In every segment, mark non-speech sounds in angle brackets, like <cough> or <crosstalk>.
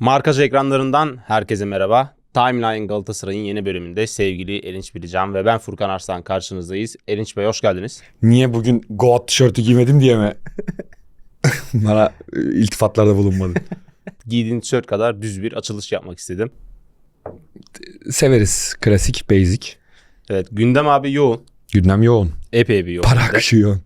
Markaj ekranlarından herkese merhaba. Timeline Galatasaray'ın yeni bölümünde sevgili Erinç Bilican ve ben Furkan Arslan karşınızdayız. Erinç Bey hoş geldiniz. Niye bugün Goat tişörtü giymedim diye mi? <laughs> Bana e, iltifatlarda bulunmadı. <laughs> Giydiğin tişört kadar düz bir açılış yapmak istedim. Severiz. Klasik, basic. Evet gündem abi yoğun. Gündem yoğun. Epey bir yoğun. Para akışı yoğun.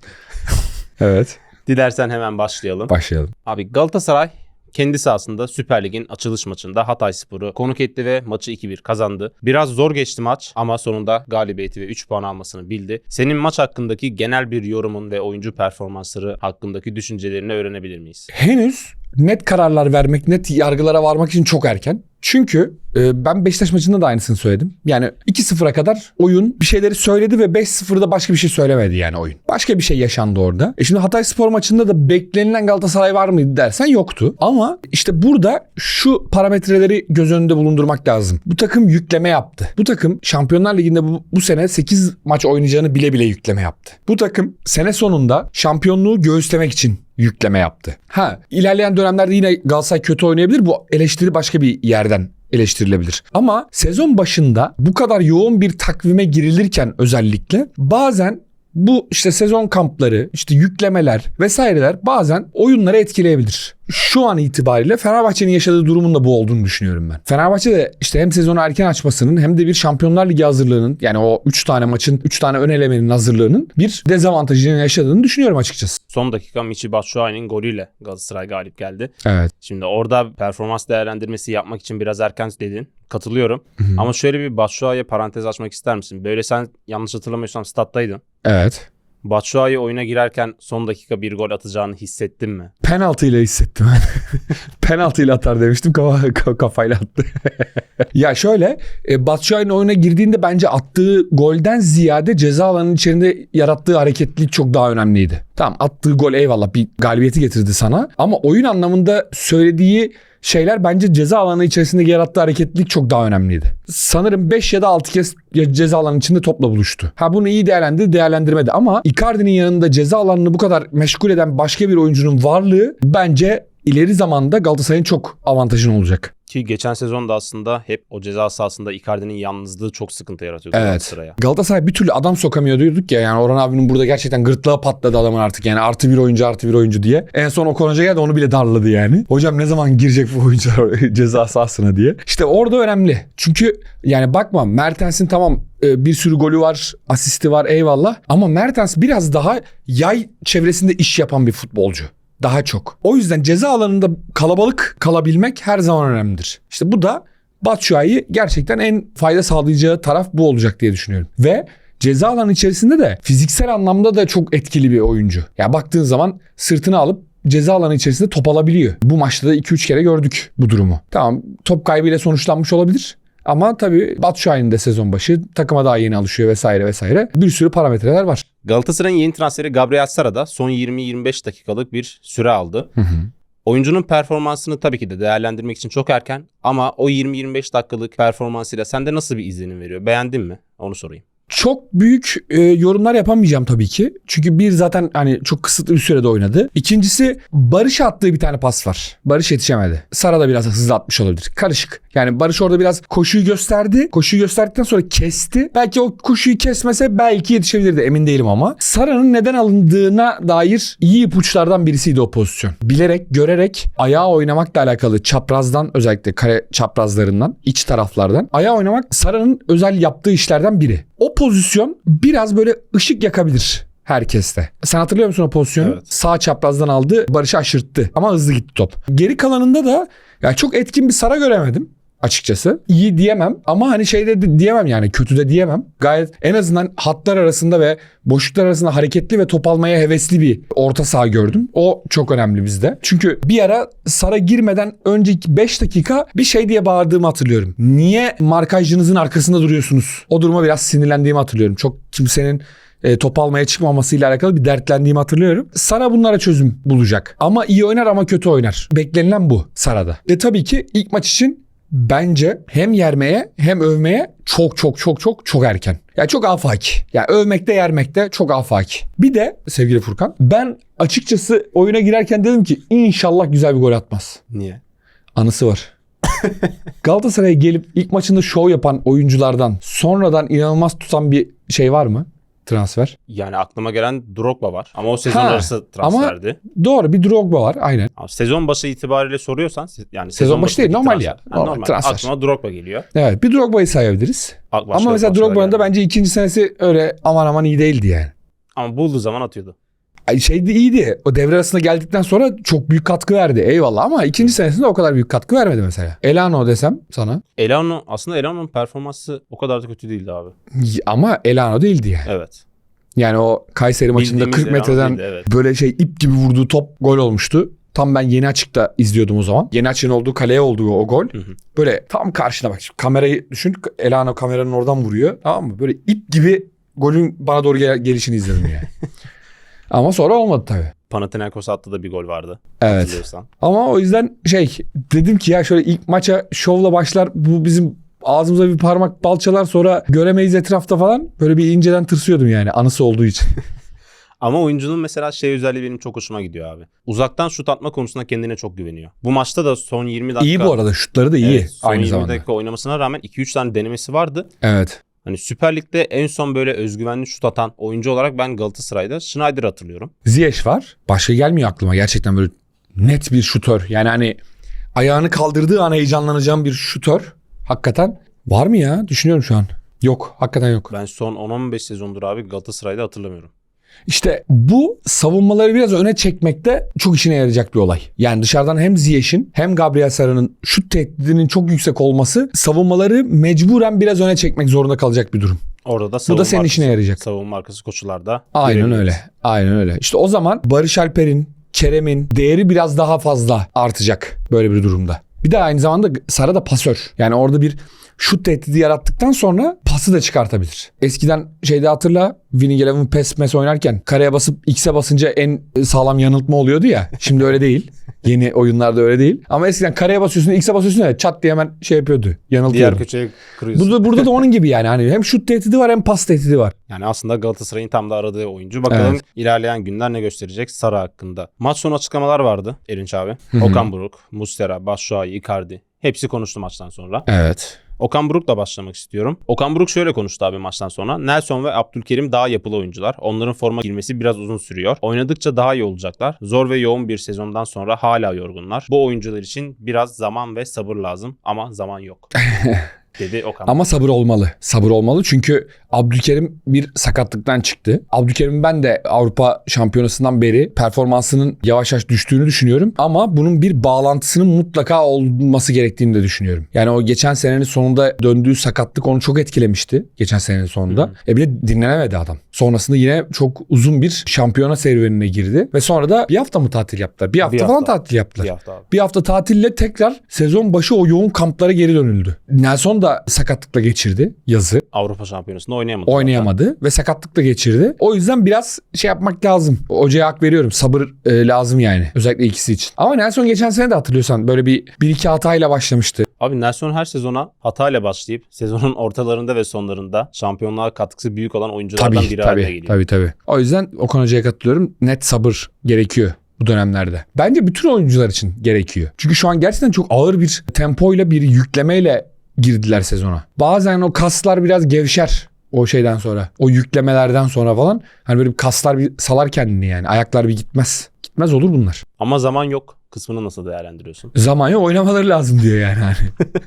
<laughs> evet. Dilersen hemen başlayalım. Başlayalım. Abi Galatasaray kendi sahasında Süper Lig'in açılış maçında Hatay Spor'u konuk etti ve maçı 2-1 kazandı. Biraz zor geçti maç ama sonunda galibiyeti ve 3 puan almasını bildi. Senin maç hakkındaki genel bir yorumun ve oyuncu performansları hakkındaki düşüncelerini öğrenebilir miyiz? Henüz net kararlar vermek, net yargılara varmak için çok erken. Çünkü e, ben Beşiktaş maçında da aynısını söyledim. Yani 2-0'a kadar oyun bir şeyleri söyledi ve 5-0'da başka bir şey söylemedi yani oyun. Başka bir şey yaşandı orada. E şimdi Hatay Spor maçında da beklenilen Galatasaray var mıydı dersen yoktu. Ama işte burada şu parametreleri göz önünde bulundurmak lazım. Bu takım yükleme yaptı. Bu takım Şampiyonlar Ligi'nde bu, bu sene 8 maç oynayacağını bile bile yükleme yaptı. Bu takım sene sonunda şampiyonluğu göğüslemek için yükleme yaptı. Ha ilerleyen dönemlerde yine Galatasaray kötü oynayabilir. Bu eleştiri başka bir yerden eleştirilebilir. Ama sezon başında bu kadar yoğun bir takvime girilirken özellikle bazen bu işte sezon kampları, işte yüklemeler vesaireler bazen oyunları etkileyebilir. Şu an itibariyle Fenerbahçe'nin yaşadığı durumun da bu olduğunu düşünüyorum ben. Fenerbahçe de işte hem sezonu erken açmasının hem de bir Şampiyonlar Ligi hazırlığının yani o 3 tane maçın 3 tane ön elemenin hazırlığının bir dezavantajını yaşadığını düşünüyorum açıkçası. Son dakika Michi Batshuayi'nin golüyle Galatasaray galip geldi. Evet. Şimdi orada performans değerlendirmesi yapmak için biraz erken dedin. Katılıyorum. Ama şöyle bir Batshuayi'ye parantez açmak ister misin? Böyle sen yanlış hatırlamıyorsam stat'taydın. Evet. Batshuayi oyuna girerken son dakika bir gol atacağını hissettin mi? Penaltıyla hissettim. <laughs> Penaltıyla atar demiştim kafa, ka- kafayla attı. <laughs> ya şöyle e, Batshuayi'nin oyuna girdiğinde bence attığı golden ziyade ceza alanının içerisinde yarattığı hareketlilik çok daha önemliydi. Tamam attığı gol eyvallah bir galibiyeti getirdi sana ama oyun anlamında söylediği şeyler bence ceza alanı içerisinde yarattığı hareketlilik çok daha önemliydi. Sanırım 5 ya da 6 kez ceza alanının içinde topla buluştu. Ha bunu iyi değerlendirdi, değerlendirmedi ama Icardi'nin yanında ceza alanını bu kadar meşgul eden başka bir oyuncunun varlığı bence ileri zamanda Galatasaray'ın çok avantajın olacak. Ki geçen sezonda aslında hep o ceza sahasında Icardi'nin yalnızlığı çok sıkıntı yaratıyordu Evet. Galatasaray'a. Galatasaray bir türlü adam sokamıyor diyorduk ya yani Orhan abinin burada gerçekten gırtlağı patladı adamın artık yani artı bir oyuncu artı bir oyuncu diye. En son o konuca geldi onu bile darladı yani. Hocam ne zaman girecek bu oyuncular <laughs> ceza sahasına diye. İşte orada önemli. Çünkü yani bakma Mertens'in tamam e, bir sürü golü var, asisti var eyvallah. Ama Mertens biraz daha yay çevresinde iş yapan bir futbolcu. Daha çok. O yüzden ceza alanında kalabalık kalabilmek her zaman önemlidir. İşte bu da Batshuayi gerçekten en fayda sağlayacağı taraf bu olacak diye düşünüyorum. Ve ceza alanı içerisinde de fiziksel anlamda da çok etkili bir oyuncu. Ya baktığın zaman sırtını alıp ceza alanı içerisinde top alabiliyor. Bu maçta da 2-3 kere gördük bu durumu. Tamam top kaybıyla sonuçlanmış olabilir. Ama tabii Batshuayi'nin de sezon başı takıma daha yeni alışıyor vesaire vesaire. Bir sürü parametreler var. Galatasaray'ın yeni transferi Gabriel Sara da son 20-25 dakikalık bir süre aldı. Oyuncunun performansını tabii ki de değerlendirmek için çok erken ama o 20-25 dakikalık performansıyla sende nasıl bir izlenim veriyor? Beğendin mi? Onu sorayım. Çok büyük e, yorumlar yapamayacağım tabii ki. Çünkü bir zaten hani çok kısıtlı bir sürede oynadı. İkincisi Barış attığı bir tane pas var. Barış yetişemedi. Sara da biraz hızlı atmış olabilir. Karışık. Yani Barış orada biraz koşuyu gösterdi. Koşuyu gösterdikten sonra kesti. Belki o koşuyu kesmese belki yetişebilirdi emin değilim ama. Sara'nın neden alındığına dair iyi ipuçlardan birisiydi o pozisyon. Bilerek, görerek ayağa oynamakla alakalı çaprazdan özellikle kare çaprazlarından, iç taraflardan ayağa oynamak Sara'nın özel yaptığı işlerden biri. O pozisyon biraz böyle ışık yakabilir herkeste. Sen hatırlıyor musun o pozisyonu? Evet. Sağ çaprazdan aldı, Barış'ı aşırttı ama hızlı gitti top. Geri kalanında da ya çok etkin bir Sara göremedim açıkçası. İyi diyemem ama hani şeyde de diyemem yani kötü de diyemem. Gayet en azından hatlar arasında ve boşluklar arasında hareketli ve top almaya hevesli bir orta saha gördüm. O çok önemli bizde. Çünkü bir ara Sara girmeden önceki 5 dakika bir şey diye bağırdığımı hatırlıyorum. Niye markajcınızın arkasında duruyorsunuz? O duruma biraz sinirlendiğimi hatırlıyorum. Çok kimsenin e, top almaya çıkmamasıyla alakalı bir dertlendiğimi hatırlıyorum. Sara bunlara çözüm bulacak. Ama iyi oynar ama kötü oynar. Beklenilen bu Sara'da. Ve tabii ki ilk maç için bence hem yermeye hem övmeye çok çok çok çok çok erken. Ya çok afaki. Ya övmekte yermekte çok afaki. Bir de sevgili Furkan ben açıkçası oyuna girerken dedim ki inşallah güzel bir gol atmaz. Niye? Anısı var. <laughs> Galatasaray'a gelip ilk maçında şov yapan oyunculardan sonradan inanılmaz tutan bir şey var mı? Transfer. Yani aklıma gelen Drogba var. Ama o sezon Ha, arası transferdi. Doğru bir Drogba var aynen. Ama sezon başı itibariyle soruyorsan yani Sezon başı değil, normal transfer. ya. Ha, Normal transfer. Aklıma Drogba geliyor. Evet bir Drogba'yı sayabiliriz. Başka- Ama mesela Drogba'nın da bence ikinci senesi öyle aman aman iyi değildi yani. Ama bulduğu zaman atıyordu. Şey de iyiydi. O devre arasında geldikten sonra çok büyük katkı verdi. Eyvallah ama ikinci senesinde o kadar büyük katkı vermedi mesela. Elano desem sana. Elano aslında Elano'nun performansı o kadar da kötü değildi abi. Ama Elano değildi yani. Evet. Yani o Kayseri maçında Bildiğimiz 40 Elano metreden değildi, evet. böyle şey ip gibi vurduğu top gol olmuştu. Tam ben yeni açıkta izliyordum o zaman. Yeni açığın olduğu kaleye olduğu o gol. Hı hı. Böyle tam karşına bak. Şimdi kamerayı düşün. Elano kameranın oradan vuruyor. Tamam mı? Böyle ip gibi golün bana doğru gel- gelişini izledim yani. <laughs> Ama sonra olmadı tabii. Panathinaikos attı da bir gol vardı. Evet. Ama o yüzden şey dedim ki ya şöyle ilk maça şovla başlar bu bizim ağzımıza bir parmak balçalar sonra göremeyiz etrafta falan. Böyle bir inceden tırsıyordum yani anısı olduğu için. <laughs> Ama oyuncunun mesela şey özelliği benim çok hoşuma gidiyor abi. Uzaktan şut atma konusunda kendine çok güveniyor. Bu maçta da son 20 dakika. iyi bu arada şutları da iyi Evet, son aynı 20 zamanda. dakika oynamasına rağmen 2-3 tane denemesi vardı. Evet. Hani Süper Lig'de en son böyle özgüvenli şut atan oyuncu olarak ben Galatasaray'da Schneider'ı hatırlıyorum. Ziyech var. Başka gelmiyor aklıma gerçekten böyle net bir şutör. Yani hani ayağını kaldırdığı an heyecanlanacağım bir şutör. Hakikaten var mı ya? Düşünüyorum şu an. Yok. Hakikaten yok. Ben son 10-15 sezondur abi Galatasaray'da hatırlamıyorum. İşte bu savunmaları biraz öne çekmekte çok işine yarayacak bir olay. Yani dışarıdan hem Ziyech'in hem Gabriel Sara'nın şut tehdidinin çok yüksek olması savunmaları mecburen biraz öne çekmek zorunda kalacak bir durum. Orada da Bu savunma da senin işine arkası- yarayacak. Savunma arkası koçularda. Aynen öyle. Aynen öyle. İşte o zaman Barış Alper'in, Kerem'in değeri biraz daha fazla artacak böyle bir durumda. Bir de aynı zamanda Sara da pasör. Yani orada bir şut tehdidi yarattıktan sonra pası da çıkartabilir. Eskiden şeyde hatırla Winning Eleven PES mes oynarken kareye basıp X'e basınca en sağlam yanıltma oluyordu ya. Şimdi öyle değil. <laughs> Yeni oyunlarda öyle değil. Ama eskiden kareye basıyorsun X'e basıyorsun ya çat diye hemen şey yapıyordu. Diğer Yanıltıyordu. köşeye kırıyorsun. Burada, burada da onun gibi yani. Hani hem şut tehdidi var hem pas tehdidi var. Yani aslında Galatasaray'ın tam da aradığı oyuncu. Bakalım Evet. ilerleyen günler ne gösterecek Sara hakkında. Maç sonu açıklamalar vardı Erinç abi. Okan Buruk, Mustera, Batshuayi, Icardi. Hepsi konuştu maçtan sonra. Evet. Okan Buruk'la başlamak istiyorum. Okan Buruk şöyle konuştu abi maçtan sonra. Nelson ve Abdülkerim daha yapılı oyuncular. Onların forma girmesi biraz uzun sürüyor. Oynadıkça daha iyi olacaklar. Zor ve yoğun bir sezondan sonra hala yorgunlar. Bu oyuncular için biraz zaman ve sabır lazım ama zaman yok. <laughs> dedi Okan. Ama sabır olmalı. Sabır olmalı çünkü Abdülkerim bir sakatlıktan çıktı. Abdülkerim ben de Avrupa Şampiyonası'ndan beri performansının yavaş yavaş düştüğünü düşünüyorum. Ama bunun bir bağlantısının mutlaka olması gerektiğini de düşünüyorum. Yani o geçen senenin sonunda döndüğü sakatlık onu çok etkilemişti. Geçen senenin sonunda. E bir de dinlenemedi adam. Sonrasında yine çok uzun bir şampiyona serüvenine girdi. Ve sonra da bir hafta mı tatil yaptılar? Bir hafta, Bir falan hafta. tatil yaptılar. bir hafta abi. Bir hafta tatille tekrar sezon başı o yoğun kamplara geri dönüldü. Nelson da sakatlıkla geçirdi yazı. Avrupa Şampiyonası'nda oynayamadı. zaten. Oynayamadı ve sakatlıkla geçirdi. O yüzden biraz şey yapmak lazım. Hocaya hak veriyorum. Sabır e, lazım yani. Özellikle ikisi için. Ama Nelson geçen sene de hatırlıyorsan böyle bir, bir iki hatayla başlamıştı. Abi Nelson her sezona hatayla başlayıp sezonun ortalarında ve sonlarında şampiyonluğa katkısı büyük olan oyunculardan Tabii biri haline tabii, geliyor. tabii tabii. O yüzden Okan Hoca'ya katılıyorum. Net sabır gerekiyor bu dönemlerde. Bence bütün oyuncular için gerekiyor. Çünkü şu an gerçekten çok ağır bir tempoyla bir yüklemeyle girdiler sezona. Bazen o kaslar biraz gevşer o şeyden sonra. O yüklemelerden sonra falan. Hani böyle bir kaslar bir salar kendini yani. Ayaklar bir gitmez. Gitmez olur bunlar. Ama zaman yok kısmını nasıl değerlendiriyorsun? Zaman yok oynamaları lazım diyor yani. Hani. <laughs>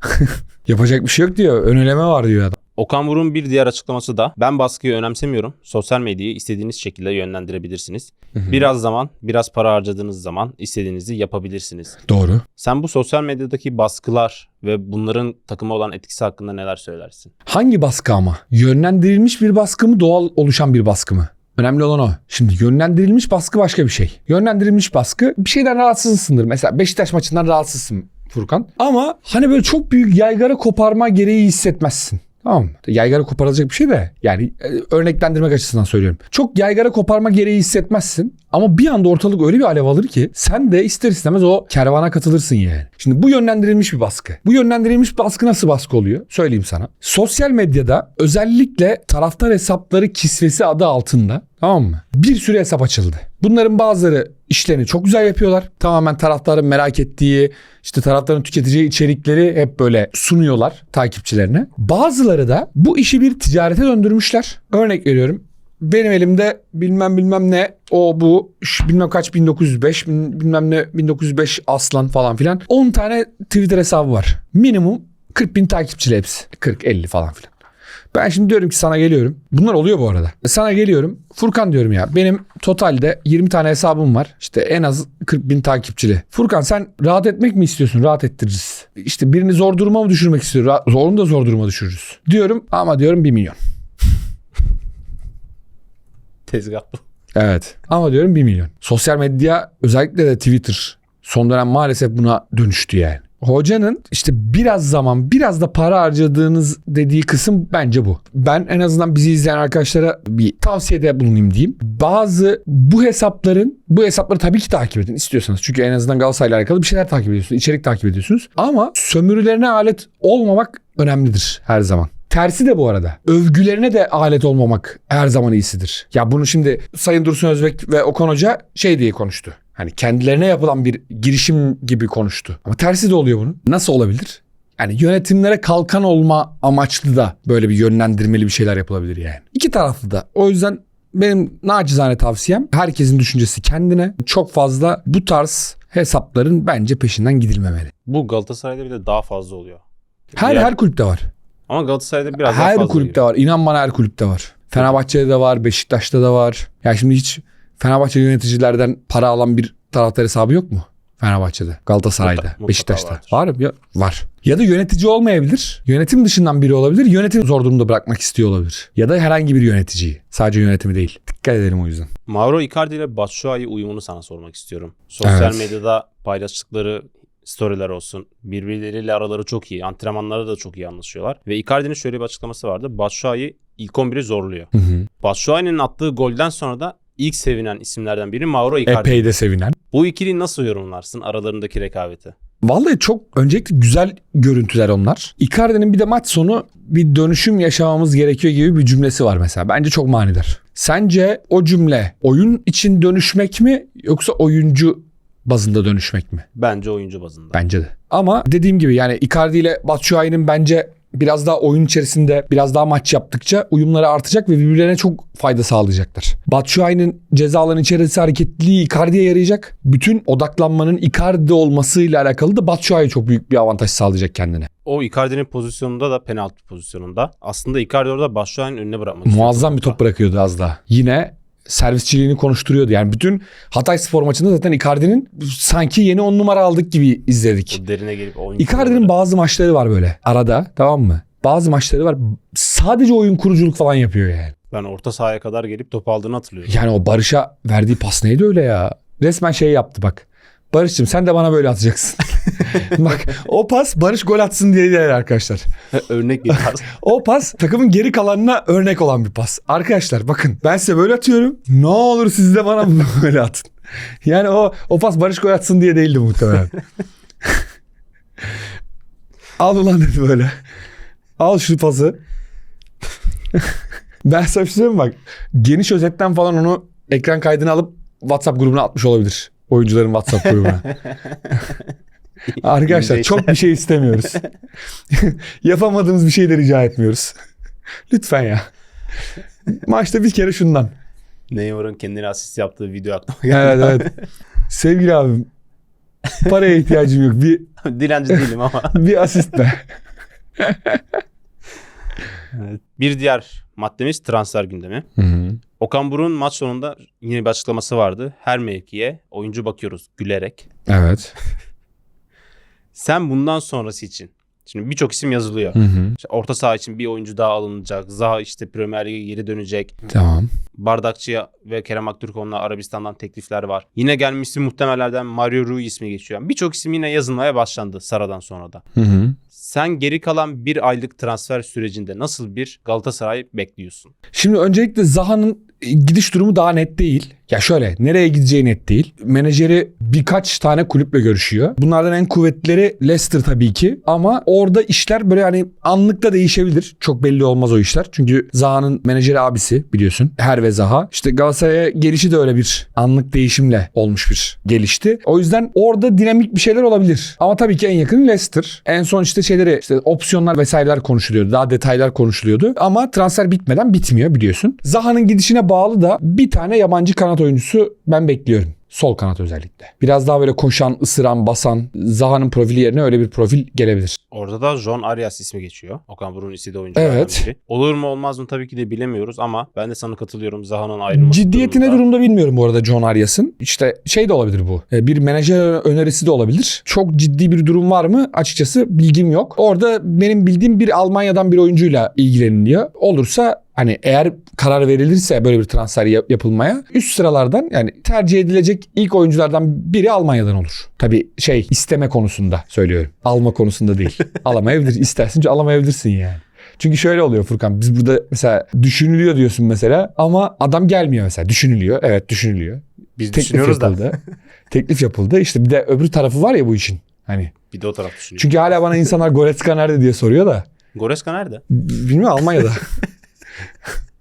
<laughs> Yapacak bir şey yok diyor. Öneleme var diyor adam. Okan Buruk'un bir diğer açıklaması da ben baskıyı önemsemiyorum. Sosyal medyayı istediğiniz şekilde yönlendirebilirsiniz. Biraz zaman, biraz para harcadığınız zaman istediğinizi yapabilirsiniz. Doğru. Sen bu sosyal medyadaki baskılar ve bunların takıma olan etkisi hakkında neler söylersin? Hangi baskı ama? Yönlendirilmiş bir baskı mı doğal oluşan bir baskı mı? Önemli olan o. Şimdi yönlendirilmiş baskı başka bir şey. Yönlendirilmiş baskı bir şeyden rahatsızsındır. Mesela Beşiktaş maçından rahatsızsın Furkan. Ama hani böyle çok büyük yaygara koparma gereği hissetmezsin. Tamam? Yaygara koparılacak bir şey de yani e, örneklendirmek açısından söylüyorum. Çok yaygara koparma gereği hissetmezsin ama bir anda ortalık öyle bir alev alır ki sen de ister istemez o kervana katılırsın yani. Şimdi bu yönlendirilmiş bir baskı. Bu yönlendirilmiş baskı nasıl baskı oluyor? Söyleyeyim sana. Sosyal medyada özellikle taraftar hesapları kisvesi adı altında tamam mı? Bir sürü hesap açıldı. Bunların bazıları işlerini çok güzel yapıyorlar. Tamamen taraftarın merak ettiği, işte taraftarın tüketeceği içerikleri hep böyle sunuyorlar takipçilerine. Bazıları da bu işi bir ticarete döndürmüşler. Örnek veriyorum. Benim elimde bilmem bilmem ne o bu bilmem kaç 1905 bin- bilmem ne 1905 aslan falan filan. 10 tane Twitter hesabı var. Minimum 40 bin takipçili hepsi. 40-50 falan filan. Ben şimdi diyorum ki sana geliyorum. Bunlar oluyor bu arada. Sana geliyorum. Furkan diyorum ya. Benim totalde 20 tane hesabım var. İşte en az 40 bin takipçili. Furkan sen rahat etmek mi istiyorsun? Rahat ettiririz. İşte birini zor duruma mı düşürmek istiyor? Onu da zor duruma düşürürüz. Diyorum ama diyorum 1 milyon. Tezgah bu. Evet. Ama diyorum 1 milyon. Sosyal medya özellikle de Twitter son dönem maalesef buna dönüştü yani. Hocanın işte biraz zaman biraz da para harcadığınız dediği kısım bence bu. Ben en azından bizi izleyen arkadaşlara bir tavsiyede bulunayım diyeyim. Bazı bu hesapların bu hesapları tabii ki takip edin istiyorsanız. Çünkü en azından Galatasaray'la alakalı bir şeyler takip ediyorsunuz. içerik takip ediyorsunuz. Ama sömürülerine alet olmamak önemlidir her zaman. Tersi de bu arada. Övgülerine de alet olmamak her zaman iyisidir. Ya bunu şimdi Sayın Dursun Özbek ve Okan Hoca şey diye konuştu. Hani kendilerine yapılan bir girişim gibi konuştu. Ama tersi de oluyor bunun. Nasıl olabilir? Yani yönetimlere kalkan olma amaçlı da böyle bir yönlendirmeli bir şeyler yapılabilir yani. İki taraflı da. O yüzden benim nacizane tavsiyem herkesin düşüncesi kendine. Çok fazla bu tarz hesapların bence peşinden gidilmemeli. Bu Galatasaray'da bile daha fazla oluyor. Her Diğer- her kulüpte var. Ama Galatasaray'da biraz daha her fazla kulüpte oluyor. var. İnan bana her kulüpte var. Fenerbahçe'de de var, Beşiktaş'ta da var. Ya şimdi hiç Fenerbahçe yöneticilerden para alan bir taraftar hesabı yok mu? Fenerbahçe'de, Galatasaray'da, Mutlaka- mutlaka Beşiktaş'ta. vardır. Var mı? Var. Ya da yönetici olmayabilir. Yönetim dışından biri olabilir. Yönetim zor durumda bırakmak istiyor olabilir. Ya da herhangi bir yöneticiyi. Sadece yönetimi değil. Dikkat edelim o yüzden. Mauro Icardi ile Batshuayi uyumunu sana sormak istiyorum. Sosyal Evet. medyada paylaştıkları storyler olsun. Birbirleriyle araları çok iyi. Antrenmanlarda da çok iyi anlaşıyorlar. Ve Icardi'nin şöyle bir açıklaması vardı. Batshuayi ilk 11'i zorluyor. Hı hı. Batshuayi'nin attığı golden sonra da ilk sevinen isimlerden biri Mauro Icardi. Epey de sevinen. Bu ikiliyi nasıl yorumlarsın aralarındaki rekabeti? Vallahi çok öncelikle güzel görüntüler onlar. Icardi'nin bir de maç sonu bir dönüşüm yaşamamız gerekiyor gibi bir cümlesi var mesela. Bence çok manidar. Sence o cümle oyun için dönüşmek mi yoksa oyuncu bazında dönüşmek mi? Bence oyuncu bazında. Bence de. Ama dediğim gibi yani Icardi ile Batshuayi'nin bence biraz daha oyun içerisinde biraz daha maç yaptıkça uyumları artacak ve birbirlerine çok fayda sağlayacaklar. Batshuayi'nin ceza alanı içerisi hareketliliği Icardi'ye yarayacak. Bütün odaklanmanın Icardi olmasıyla alakalı da Batshuayi çok büyük bir avantaj sağlayacak kendine. O Icardi'nin pozisyonunda da penaltı pozisyonunda. Aslında Icardi orada Batshuayi'nin önüne bırakmak. Muazzam bir top bırakıyordu az daha. Yine servisçiliğini konuşturuyordu. Yani bütün Hatay Spor maçında zaten Icardi'nin sanki yeni on numara aldık gibi izledik. Derine gelip oyun Icardi'nin bazı maçları var böyle arada tamam mı? Bazı maçları var sadece oyun kuruculuk falan yapıyor yani. Ben orta sahaya kadar gelip top aldığını hatırlıyorum. Yani o Barış'a verdiği pas neydi öyle ya? Resmen şey yaptı bak. Barış'cığım sen de bana böyle atacaksın. <laughs> bak o pas Barış gol atsın diye değil arkadaşlar. Örnek bir tarz. <laughs> O pas takımın geri kalanına örnek olan bir pas. Arkadaşlar bakın ben size böyle atıyorum. Ne olur siz de bana <laughs> böyle atın. Yani o o pas Barış gol atsın diye değildi muhtemelen. Al ulan dedi böyle. Al şu pası. ben sana bir şey bak. Geniş özetten falan onu ekran kaydını alıp WhatsApp grubuna atmış olabilir. Oyuncuların WhatsApp grubuna. <laughs> Arkadaşlar çok bir şey istemiyoruz. <laughs> Yapamadığımız bir şey de rica etmiyoruz. Lütfen ya. Maçta bir kere şundan. Neymar'ın kendine asist yaptığı video aklıma geldi. Evet evet. Sevgili abim paraya ihtiyacım yok. Bir, <laughs> Dilenci değilim ama. bir asist be. bir diğer maddemiz transfer gündemi. Okan Buruk'un maç sonunda yine bir açıklaması vardı. Her mevkiye oyuncu bakıyoruz gülerek. Evet. <laughs> Sen bundan sonrası için. Şimdi birçok isim yazılıyor. İşte orta saha için bir oyuncu daha alınacak. Zaha işte Premier Lig'e geri dönecek. Tamam. Bardakçı'ya ve Kerem Aktürkoğlu'na Arabistan'dan teklifler var. Yine gelmişti muhtemelerden Mario Rui ismi geçiyor. Yani Birçok isim yine yazılmaya başlandı Sara'dan sonra da. Hı hı. Sen geri kalan bir aylık transfer sürecinde nasıl bir Galatasaray bekliyorsun? Şimdi öncelikle Zaha'nın gidiş durumu daha net değil. Ya şöyle nereye gideceği net değil. Menajeri birkaç tane kulüple görüşüyor. Bunlardan en kuvvetleri Leicester tabii ki. Ama orada işler böyle hani anlıkta değişebilir. Çok belli olmaz o işler. Çünkü Zaha'nın menajeri abisi biliyorsun. Her ve Zaha. İşte Galatasaray'a gelişi de öyle bir anlık değişimle olmuş bir gelişti. O yüzden orada dinamik bir şeyler olabilir. Ama tabii ki en yakın Leicester. En son işte şeyleri işte opsiyonlar vesaireler konuşuluyordu. Daha detaylar konuşuluyordu. Ama transfer bitmeden bitmiyor biliyorsun. Zaha'nın gidişine bağlı da bir tane yabancı kanat oyuncusu ben bekliyorum. Sol kanat özellikle. Biraz daha böyle koşan, ısıran, basan Zaha'nın profili yerine öyle bir profil gelebilir. Orada da John Arias ismi geçiyor. Okan Buruk'un istediği oyunculardan Evet. biri. Olur mu olmaz mı tabii ki de bilemiyoruz ama ben de sana katılıyorum. Zaha'nın ayrılması Ciddiyetine durumunda. durumda bilmiyorum bu arada John Arias'ın. İşte şey de olabilir bu. E, Bir menajer önerisi de olabilir. Çok ciddi bir durum var mı? Açıkçası bilgim yok. Orada benim bildiğim bir Almanya'dan bir oyuncuyla ilgileniliyor. Olursa hani eğer karar verilirse böyle bir transfer yap- yapılmaya üst sıralardan yani tercih edilecek ilk oyunculardan biri Almanya'dan olur. Tabii şey isteme konusunda söylüyorum. Alma konusunda değil. <laughs> Alamayabilir. İstersin alamayabilirsin yani. Çünkü şöyle oluyor Furkan. Biz burada mesela düşünülüyor diyorsun mesela ama adam gelmiyor mesela. Düşünülüyor. Evet düşünülüyor. Biz Teklif düşünüyoruz da yapıldı. <laughs> Teklif yapıldı. İşte bir de öbür tarafı var ya bu işin. Hani bir de o taraf düşünüyor. çünkü hala bana insanlar Goretzka nerede diye soruyor da. Goreska nerede? Bilmiyorum Almanya'da. <laughs>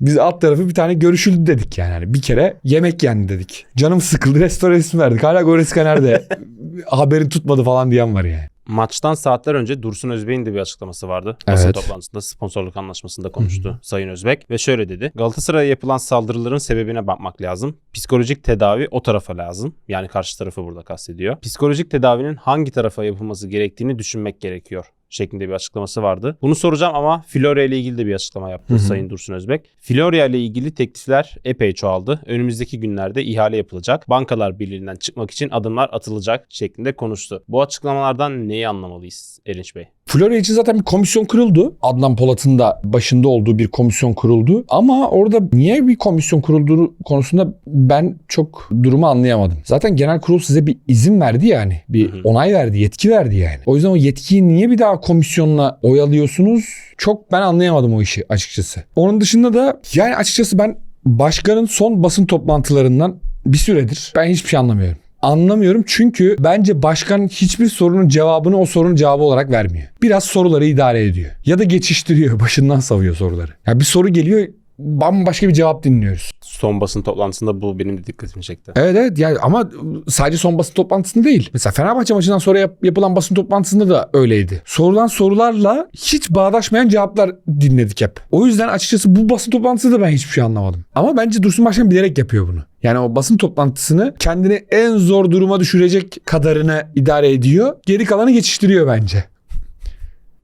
Biz alt tarafı bir tane görüşüldü dedik yani. Hani bir kere yemek yendi dedik. Canım sıkıldı restoran ismi verdik. Hala Goretzka nerede? <laughs> Haberin tutmadı falan diyen var yani. Maçtan saatler önce Dursun Özbek'in de bir açıklaması vardı. Basın Evet. toplantısında sponsorluk anlaşmasında konuştu Sayın Özbek ve şöyle dedi. Galatasaray'a yapılan saldırıların sebebine bakmak lazım. Psikolojik tedavi o tarafa lazım. Yani karşı tarafı burada kastediyor. Psikolojik tedavinin hangi tarafa yapılması gerektiğini düşünmek gerekiyor şeklinde bir açıklaması vardı. Bunu soracağım ama Florya ile ilgili de bir açıklama yaptı Hı hı. Sayın Dursun Özbek. Florya ile ilgili teklifler epey çoğaldı. Önümüzdeki günlerde ihale yapılacak. Bankalar Birliği'nden çıkmak için adımlar atılacak şeklinde konuştu. Bu açıklamalardan neyi anlamalıyız Erinç Bey? Florya için zaten bir komisyon kuruldu. Adnan Polat'ın da başında olduğu bir komisyon kuruldu. Ama orada niye bir komisyon kurulduğu konusunda ben çok durumu anlayamadım. Zaten genel kurul size bir izin verdi yani. Bir Hı hı. onay verdi, yetki verdi yani. O yüzden o yetkiyi niye bir daha komisyonla oyalıyorsunuz? Çok ben anlayamadım o işi açıkçası. Onun dışında da yani açıkçası ben başkanın son basın toplantılarından bir süredir ben hiçbir şey anlamıyorum. Anlamıyorum çünkü bence başkan hiçbir sorunun cevabını o sorunun cevabı olarak vermiyor. Biraz soruları idare ediyor. Ya da geçiştiriyor, başından savuyor soruları. Ya bir soru geliyor, bambaşka bir cevap dinliyoruz. Son basın toplantısında bu benim de dikkatimi çekti. Evet evet yani ama sadece son basın toplantısında değil. Mesela Fenerbahçe maçından sonra yap- yapılan basın toplantısında da öyleydi. Sorulan sorularla hiç bağdaşmayan cevaplar dinledik hep. O yüzden açıkçası bu basın toplantısında da ben hiçbir şey anlamadım. Ama bence Dursun Başkan bilerek yapıyor bunu. Yani o basın toplantısını kendini en zor duruma düşürecek kadarına idare ediyor. Geri kalanı geçiştiriyor bence.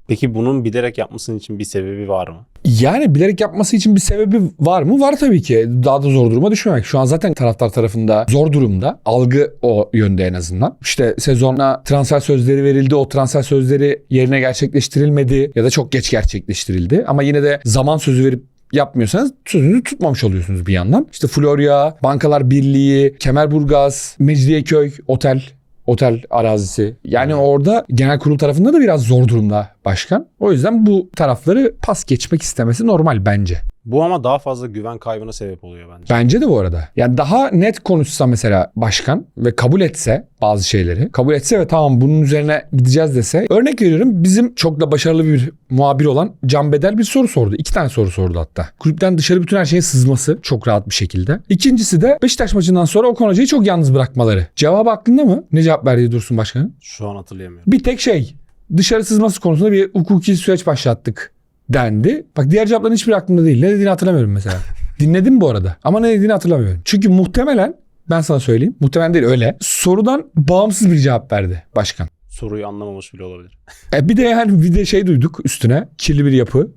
Peki bunun bilerek yapmasının için bir sebebi var mı? Yani bilerek yapması için bir sebebi var mı? Var tabii ki. Daha da zor duruma düşmemek. Şu an zaten taraftar tarafında zor durumda. Algı o yönde en azından. İşte sezona transfer sözleri verildi. O transfer sözleri yerine gerçekleştirilmedi ya da çok geç gerçekleştirildi. Ama yine de zaman sözü verip yapmıyorsanız sözünüzü tutmamış oluyorsunuz bir yandan. İşte Florya, Bankalar Birliği, Kemerburgaz, Mecidiyeköy, otel otel arazisi. Yani orada genel kurul tarafında da biraz zor durumda başkan. O yüzden bu tarafları pas geçmek istemesi normal bence. Bu ama daha fazla güven kaybına sebep oluyor bence. Bence de bu arada. Yani daha net konuşsa mesela başkan ve kabul etse bazı şeyleri. Kabul etse ve tamam bunun üzerine gideceğiz dese. Örnek veriyorum bizim çok da başarılı bir muhabir olan Can Bedel bir soru sordu. İki tane soru sordu hatta. Kulüpten dışarı bütün her şeyin sızması çok rahat bir şekilde. İkincisi de Beşiktaş maçından sonra Okan Hoca'yı çok yalnız bırakmaları. Cevabı aklında mı? Ne cevap verdi Dursun Başkan'ın? Şu an hatırlayamıyorum. Bir tek şey dışarı sızması konusunda bir hukuki süreç başlattık dendi. Bak diğer cevapların hiçbir aklımda değil. Ne dediğini hatırlamıyorum mesela. <laughs> Dinledim bu arada ama ne dediğini hatırlamıyorum. Çünkü muhtemelen ben sana söyleyeyim. Muhtemelen değil öyle. Sorudan bağımsız bir cevap verdi başkan. Soruyu anlamamış bile olabilir. E bir de yani bir de şey duyduk üstüne. Kirli bir yapı.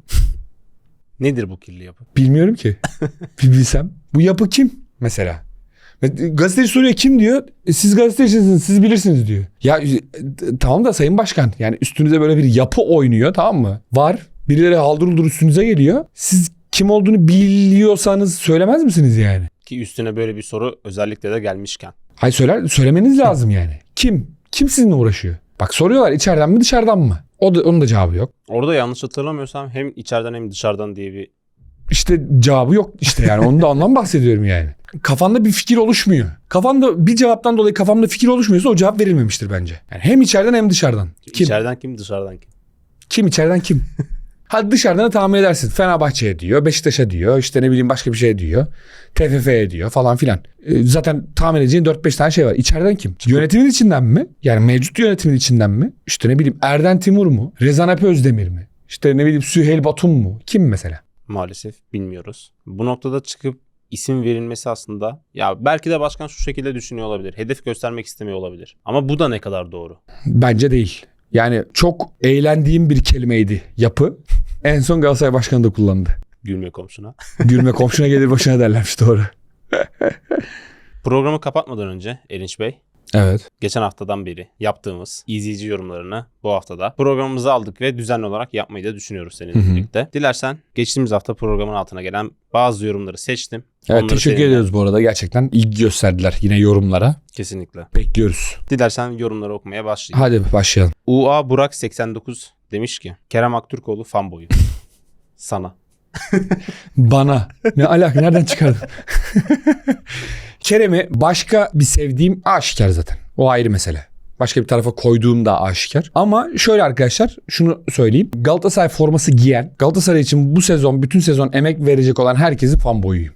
Nedir bu kirli yapı? Bilmiyorum ki. <laughs> bir bilsem. Bu yapı kim mesela? Gazeteci soruyor kim diyor? E, siz gazetecisiniz siz bilirsiniz diyor. Ya e, tamam da sayın başkan yani üstünüze böyle bir yapı oynuyor tamam mı? Var. Birileri haldır uldur üstünüze geliyor. Siz kim olduğunu biliyorsanız söylemez misiniz yani? Ki üstüne böyle bir soru özellikle de gelmişken. Hayır söyler, söylemeniz lazım yani. Kim? Kim sizinle uğraşıyor? Bak soruyorlar içeriden mi dışarıdan mı? O da, onun da cevabı yok. Orada yanlış hatırlamıyorsam hem içeriden hem dışarıdan diye bir işte cevabı yok işte yani onu da ondan bahsediyorum yani. Kafanda bir fikir oluşmuyor. Kafanda bir cevaptan dolayı kafamda fikir oluşmuyorsa o cevap verilmemiştir bence. Yani hem içeriden hem dışarıdan. Kim? İçeriden kim dışarıdan kim? Kim içeriden kim? Hadi dışarıdan da tahmin edersin. Fenerbahçe'ye diyor, Beşiktaş'a diyor, işte ne bileyim başka bir şey diyor. TFF'ye diyor falan filan. Ee, zaten tahmin edeceğin 4-5 tane şey var. İçeriden kim? Yönetimin içinden mi? Yani mevcut yönetimin içinden mi? İşte ne bileyim Erden Timur mu? Rezan Alp Özdemir mi? İşte ne bileyim Süheyl Batum mu? Kim mesela? Maalesef bilmiyoruz. Bu noktada çıkıp isim verilmesi aslında ya belki de başkan şu şekilde düşünüyor olabilir. Hedef göstermek istemiyor olabilir. Ama bu da ne kadar doğru? Bence değil. Yani çok eğlendiğim bir kelimeydi yapı. En son Galatasaray Başkanı da kullandı. Gülme komşuna. <laughs> Gülme komşuna gelir başına derlermiş doğru. <laughs> Programı kapatmadan önce Erinç Bey Evet. geçen haftadan beri yaptığımız izleyici yorumlarını bu haftada programımıza aldık ve düzenli olarak yapmayı da düşünüyoruz seninle Hı hı. birlikte. Dilersen geçtiğimiz hafta programın altına gelen bazı yorumları seçtim. Evet Onları teşekkür seninle- ediyoruz bu arada. Gerçekten ilgi gösterdiler yine yorumlara. Kesinlikle. Bekliyoruz. Dilersen yorumları okumaya başlayayım. Hadi başlayalım. UA Burak 89 demiş ki Kerem Aktürkoğlu fan boyu. <laughs> Sana. <laughs> Bana. Ne alaka nereden çıkardın? <laughs> Kerem'i başka bir sevdiğim aşikar zaten. O ayrı mesele. Başka bir tarafa koyduğum da aşikar. Ama şöyle arkadaşlar şunu söyleyeyim. Galatasaray forması giyen, Galatasaray için bu sezon bütün sezon emek verecek olan herkesin fan boyuyum.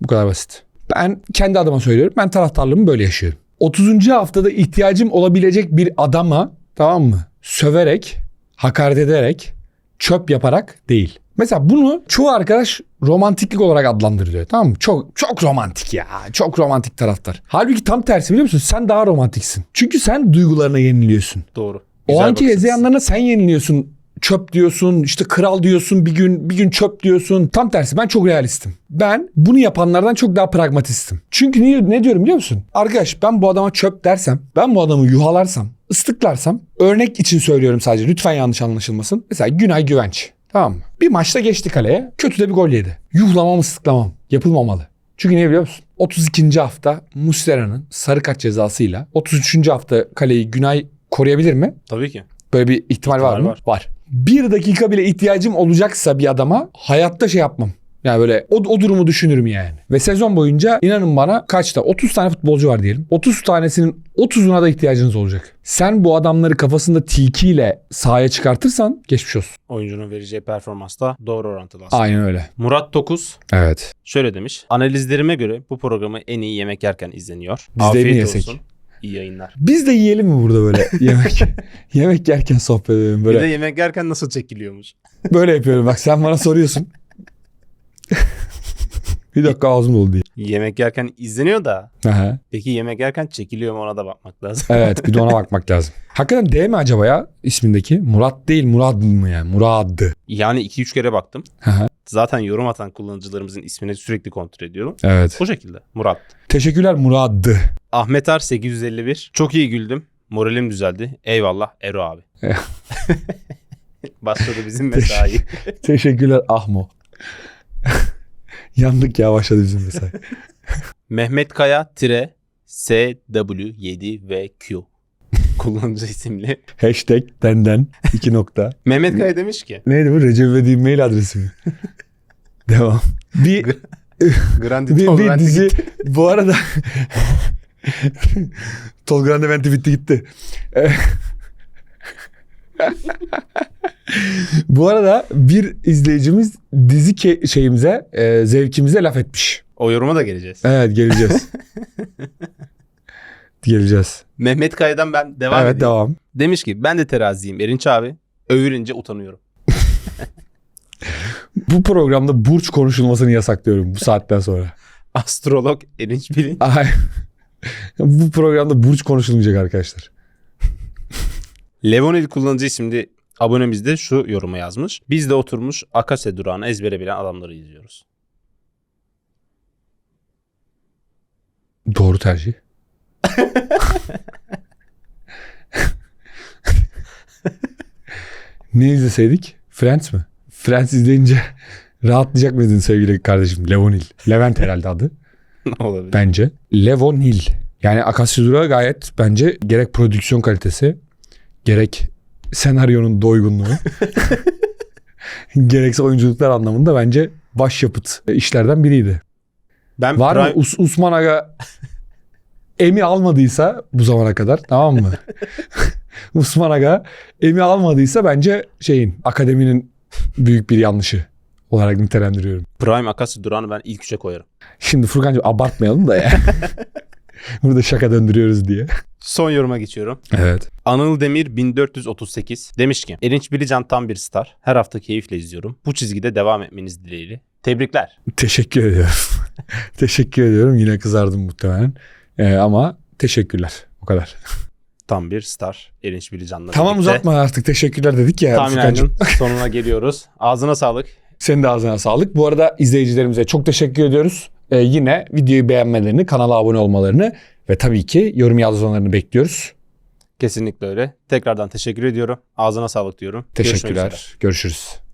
Bu kadar basit. Ben kendi adıma söylüyorum. Ben taraftarlığımı böyle yaşıyorum. 30. haftada ihtiyacım olabilecek bir adama tamam mı? Söverek, hakaret ederek, çöp yaparak değil. Mesela bunu çoğu arkadaş romantiklik olarak adlandırıyor. Tamam mı? Çok çok romantik ya. Çok romantik taraftar. Halbuki tam tersi biliyor musun? Sen daha romantiksin. Çünkü sen duygularına yeniliyorsun. Doğru. O Güzel anki bakış açısı. hezeyanlarına sen yeniliyorsun. Çöp diyorsun, işte kral diyorsun, bir gün bir gün çöp diyorsun. Tam tersi ben çok realistim. Ben bunu yapanlardan çok daha pragmatistim. Çünkü ne, ne diyorum biliyor musun? Arkadaş ben bu adama çöp dersem, ben bu adamı yuhalarsam, ıslıklarsam örnek için söylüyorum sadece lütfen yanlış anlaşılmasın. Mesela Günay Güvenç. Tamam mı? Bir maçta geçti kaleye. Kötü de bir gol yedi. Yuhlamam ıslıklamam. Yapılmamalı. Çünkü ne biliyor musun? 32. hafta Muslera'nın sarı kart cezasıyla 33. hafta kaleyi Günay koruyabilir mi? Tabii ki. Böyle bir ihtimal, var İhtimal mı? var. Var. Bir dakika bile ihtiyacım olacaksa bir adama hayatta şey yapmam. Yani böyle o, o durumu düşünürüm yani. Ve sezon boyunca inanın bana kaçta 30 tane futbolcu var diyelim. 30 tanesinin 30'una da ihtiyacınız olacak. Sen bu adamları kafasında tilkiyle sahaya çıkartırsan geçmiş olsun. Oyuncunun vereceği performans da doğru orantılı aslında. Aynen öyle. Murat Dokuz Evet. şöyle demiş. Analizlerime göre bu programı en iyi yemek yerken izleniyor. Biz de Afiyet mi yesek? olsun. İyi yayınlar. Biz de yiyelim mi burada böyle <laughs> yemek? yemek yerken sohbet edelim Bir böyle. de yemek yerken nasıl çekiliyormuş? Böyle yapıyorum bak sen bana soruyorsun. Bir dakika ağzım dolu diye. Yemek yerken izleniyor da Aha. peki yemek yerken çekiliyor mu ona da bakmak lazım. <laughs> Evet bir de ona bakmak lazım. Hakikaten D mi acaba ya ismindeki? Murat değil Murad mı yani? Murad. Yani 2-3 kere baktım. Aha, Zaten yorum atan kullanıcılarımızın ismini sürekli kontrol ediyorum. evet. Bu şekilde. Murat. Teşekkürler Murad. Ahmet Ar 851. Çok iyi güldüm. Moralim düzeldi. Eyvallah Ero abi. <laughs> <laughs> Başladı bizim mesai. Teşekkürler Ahmo. Yandık ya başladı bizim mesai. <laughs> Mehmet Kaya tire SW7VQ kullanıcı isimli. Hashtag denden iki nokta. Mehmet Kaya demiş ki Neydi bu? Recep İvedik'in mail adresi mi? <laughs> Devam. Bir, Grandi bir, bir dizi gitti. <laughs> bu arada Tolga Levent'i bitti gitti. <laughs> Bu arada bir izleyicimiz dizi şeyimize, e, zevkimize laf etmiş. O yoruma da geleceğiz. Evet geleceğiz. <laughs> geleceğiz. Mehmet Kaya'dan ben devam evet edeyim. devam. Demiş ki ben de teraziyim Erinç abi. Övülünce utanıyorum. <laughs> Bu programda burç konuşulmasını yasaklıyorum bu saatten sonra. Astrolog Erinç Bilin. Ay. bu programda burç konuşulmayacak arkadaşlar. Levonil kullanıcı isimli abonemiz de şu yorumu yazmış. Biz de oturmuş Akase durağını ezbere bilen adamları izliyoruz. Doğru tercih. ne izleseydik? Friends mi? Friends izleyince rahatlayacak mıydın sevgili kardeşim? Levonil. Levent herhalde adı <laughs> Olabilir. bence. Levonil. Yani Akasya Durağı gayet bence gerek prodüksiyon kalitesi gerek senaryonun doygunluğu <laughs> gerekse oyunculuklar anlamında bence başyapıt işlerden biriydi. Ben Var Prime- mı Us- Usman Aga Emi almadıysa bu zamana kadar tamam mı? <laughs> Usman Aga Emi almadıysa bence şeyin akademinin büyük bir yanlışı olarak nitelendiriyorum. Prime Akasya Duran'ı ben ilk üçe koyarım. Şimdi Furkan'cığım abartmayalım da ya. <laughs> <laughs> Burada şaka döndürüyoruz diye. Son yoruma geçiyorum. Evet. Anıl Demir 1438 demiş ki Erinç Bilican tam bir star. Her hafta keyifle izliyorum. Bu çizgide devam etmeniz dileğiyle. Tebrikler. Teşekkür ediyorum. <laughs> teşekkür ediyorum. Yine kızardım muhtemelen. Ee, ama teşekkürler. O kadar. Tam bir star Erinç Bilican'la Tamam birlikte. uzatma artık. Teşekkürler dedik ya. Tahmin <laughs> sonuna geliyoruz. Ağzına sağlık. Senin de ağzına sağlık. Bu arada izleyicilerimize çok teşekkür ediyoruz. Ee, yine videoyu beğenmelerini, kanala abone olmalarını ve tabii ki yorum yazmalarını bekliyoruz. Kesinlikle öyle. Tekrardan teşekkür ediyorum. Ağzına sağlık diyorum. Görüşmek üzere. Teşekkürler. Görüşürüz.